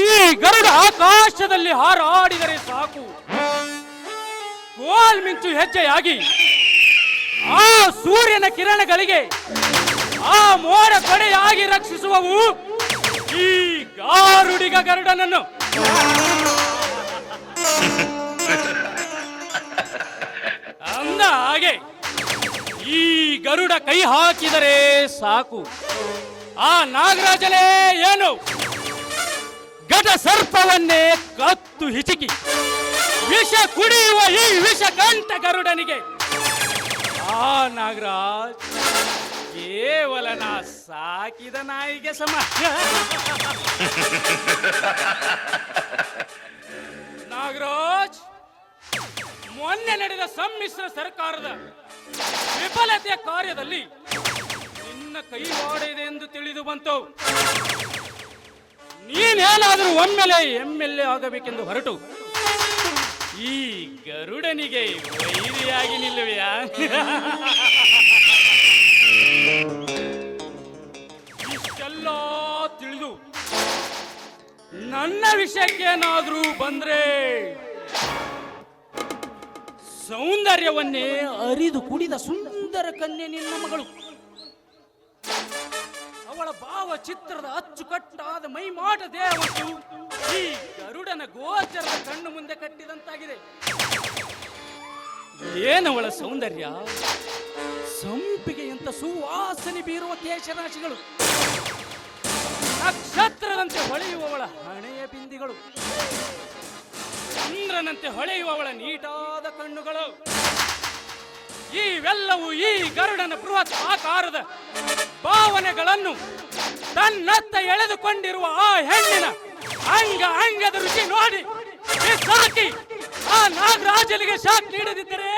ಈ ಗರುಡ ಆಕಾಶದಲ್ಲಿ ಹಾರಾಡಿದರೆ ಸಾಕು. ಗೋಲ್ ಮಿಂಚು ಹೆಜ್ಜೆಯಾಗಿ ಆ ಸೂರ್ಯನ ಕಿರಣಗಳಿಗೆ ಆ ಮೋರ ಕೊಡೆಯಾಗಿ ರಕ್ಷಿಸುವವು ಈ ಗಾರುಡಿಗ ಗರುಡನನ್ನು. ಅಂದ ಹಾಗೆ ಈ ಗರುಡ ಕೈ ಹಾಕಿದರೆ ಸಾಕು. ಆ ನಾಗರಾಜನೇ ಏನು? ಗಡ ಸರ್ಪವನ್ನೇ ಕತ್ತು ಹಿಚಕಿ, ವಿಷ ಕುಡಿಯುವ ಈ ವಿಷ ಕಂಠ ಗರುಡನಿಗೆ. ಆ ನಾಗರಾಜ್, ಕೇವಲ ನಾ ಸಾಕಿದ ನಾಯಿಗೆ ಸಮ. ನಾಗರಾಜ್, ಮೊನ್ನೆ ನಡೆದ ಸಮ್ಮಿಶ್ರ ಸರ್ಕಾರದ ವಿಫಲತೆಯ ಕಾರ್ಯದಲ್ಲಿ ನಿನ್ನ ಕೈ ಇದೆ ಎಂದು ತಿಳಿದು ಬಂತು. ನೀನೇನಾದರೂ ಒಮ್ಮೆಲೆ ಎಂ ಎಲ್ ಎ ಆಗಬೇಕೆಂದು ಹೊರಟು. ಈ ಗರುಡನಿಗೆ ವೈರಿಯಾಗಿ ನಿಲ್ಲುವೆಯಾ? ವಿಷಯಕ್ಕೇನಾದ್ರೂ ಬಂದ್ರೆ ಸೌಂದರ್ಯವನ್ನೇ ಅರಿದು ಕುಡಿದ ಸುಂದರ ಕನ್ಯೆ ನಿನ್ನ ಮಗಳು. ಅವಳ ಭಾವ ಚಿತ್ರದ ಅಚ್ಚುಕಟ್ಟಾದ ಮೈಮಾಟ ದೇಹವನ್ನು ಈ ಗರುಡನ ಗೋಚರದ ಕಣ್ಣು ಮುಂದೆ ಕಟ್ಟಿದಂತಾಗಿದೆ. ಏನವಳ ಸೌಂದರ್ಯ? ಸಂಪಿಗೆಯಂತ ಸುವಾಸನೆ ಬೀರುವ ಕೇಶರಾಶಿಗಳು ನಕ್ಷತ್ರದಂತೆ ಹೊಳೆಯುವವಳ ಹಣೆಯ ಬಿಂದಿಗಳು, ಚಂದ್ರನಂತೆ ಹೊಳೆಯುವವಳ ನೀಟಾದ ಕಣ್ಣುಗಳು. ಇವೆಲ್ಲವೂ ಈ ಗರುಡನ ಬೃಹತ್ ಆಕಾರದ ಭಾವನೆಗಳನ್ನು ತನ್ನತ್ತ ಎಳೆದುಕೊಂಡಿರುವ ಆ ಹೆಣ್ಣಿನ ಅಂಗ ಅಂಗದ ರುಚಿ ನೋಡಿ ಸಾಕಿ ಆ ನಾಗರಾಜನಿಗೆ ಶಾಕ್ ನೀಡದಿದ್ದರೆ